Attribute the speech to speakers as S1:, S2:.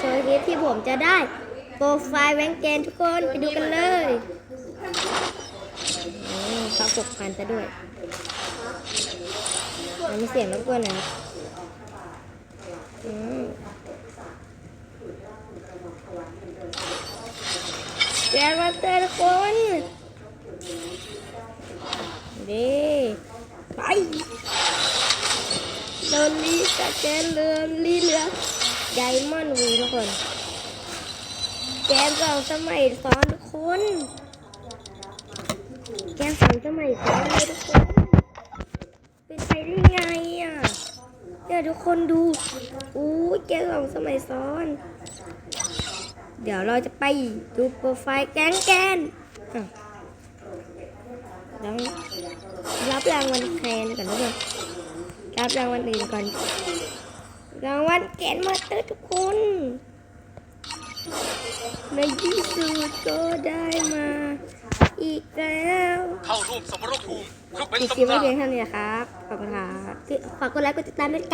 S1: โชว์คลิปที่ผมจะได้ โปรไฟล์แวนเกนทุกคนไปดูกันเลยเขาปกพันซะด้วยมันมีเสียงรบกวนนะครับอืมแกมาเตอร์ทุกคนดีไปโดนลีสแกนเรือลีเรือ ไดมอนด์วีทุกคนแกมสองสมัยซ้อนทุกคน แกมสองสมัยซ้อนเลยทุกคน เป็นไปได้ไงอะเนี่ยทุกคนดู อู้แกมสองสมัยซ้อน เดี๋ยวเราจะไปดูโปรไฟล์แกงแกนแล้วรับรางวัลแคนก่อนทุกคนรับรางวัลอื่นก่อน รางวัลแกนมาสเตอร์ทุกคน ในที่สุดก็ได้มา อีกแล้ว
S2: เข้าร่วมสมรภูมิเพื่อเป็น
S1: อีกค
S2: ตำ
S1: ลิปไม่
S2: นาน
S1: เพียงเท่านี้นะครับ ขอบคุณครับฝากกดไลค์กดติดตามด้วยกัน